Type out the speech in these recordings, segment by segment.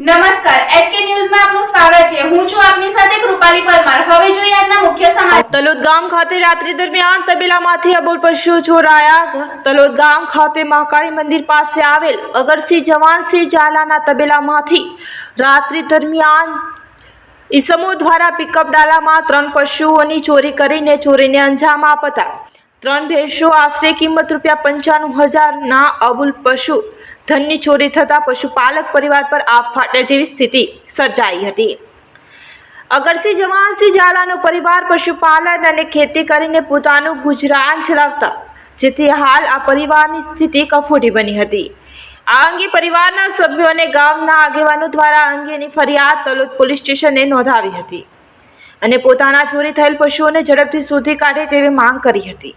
નમસ્કાર એચકે ન્યૂઝમાં આપનું સ્વાગત છે. હું છું આપની સાથે કૃપાલી હવે જોઈએ મુખ્ય સમાચાર. તલોદ ખાતે રાત્રિ દરમિયાન તબેલામાંથી અબોલ પશુ ચોરાયા તલોદ ખાતે મહાકાળી મંદિર પાસે આવેલ અગરસિંહ જવાનસિંહ ઝાલાના તબેલામાંથી રાત્રિ દરમિયાન ઈસમો દ્વારા પિકઅપ ડાલામાં ત્રણ પશુઓની ચોરી કરીને ચોરીને અંજામ આપતા ત્રણ ભેંસો, આશરે કિંમત રૂપિયા પંચાણું હજારના અબુલ પશુ, ધનની ચોરી થતાં પશુપાલક પરિવાર પર આપ ફાટે જેવી સ્થિતિ સર્જાઈ હતી. અગરસિંહ જવાનસિંહ ઝાલાનો પરિવાર પશુપાલન અને ખેતી કરીને પોતાનું ગુજરાન ચલાવતા, જેથી હાલ આ પરિવારની સ્થિતિ કફોડી બની હતી. આ અંગે પરિવારના સભ્યો અને ગામના આગેવાનો દ્વારા અંગેની ફરિયાદ તલોદ પોલીસ સ્ટેશને નોંધાવી હતી અને પોતાના ચોરી થયેલ પશુઓને ઝડપથી શોધી કાઢે તેવી માંગ કરી હતી.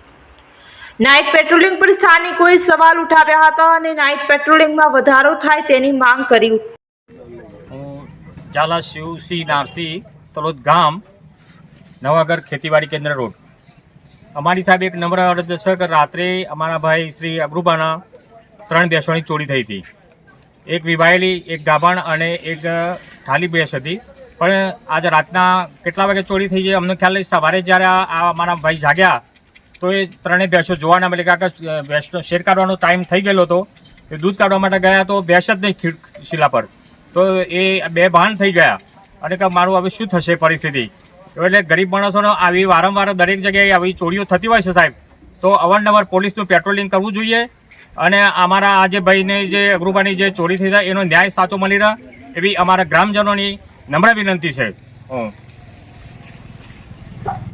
નાઇટ પેટ્રોલિંગ પર સ્થાનિકોએ સવાલ ઉઠાવ્યા હતા અને નાઇટ પેટ્રોલિંગમાં વધારો થાય તેની માંગ કરી હું ઝાલા શિવસિંહ નારસિંહ તલોદ ગામ, નવાગર ખેતીવાડી કેન્દ્ર રોડ. અમારી સાહેબ એક નમ્ર અરજ છે કે રાત્રે અમારા ભાઈ શ્રી અબરૂબાના ત્રણ ભેંસોની ચોરી થઈ હતી. એક વિવાયેલી એક ગાભણ અને એક ઠાલી બેસ હતી. પણ આજે રાતના કેટલા વાગે ચોરી થઈ ગઈ અમને ખ્યાલ સવારે જ્યારે આ અમારા ભાઈ જાગ્યા તો એ ત્રણેય ભેંસો જોવા ના મળી. કારણ કે ભેંસનો શેર કાઢવાનો ટાઈમ થઈ ગયેલો હતો. એ દૂધ કાઢવા માટે ગયા તો ભેંસ જ નહીં ખીડ, શીલા પર. તો એ બે ભાન થઈ ગયા. અને કે મારું હવે શું થશે પરિસ્થિતિ? એટલે ગરીબ માણસોનો આવી વારંવાર દરેક જગ્યાએ આવી ચોરીઓ થતી હોય છે, સાહેબ. તો અવારનવાર પોલીસનું પેટ્રોલિંગ કરવું જોઈએ. અને અમારા આજે ભાઈને જે અગ્રુબાની જે ચોરી થઈ જાય એનો ન્યાય સાચો મળી રહે એવી અમારા ગ્રામજનોની નમ્ર વિનંતી છે.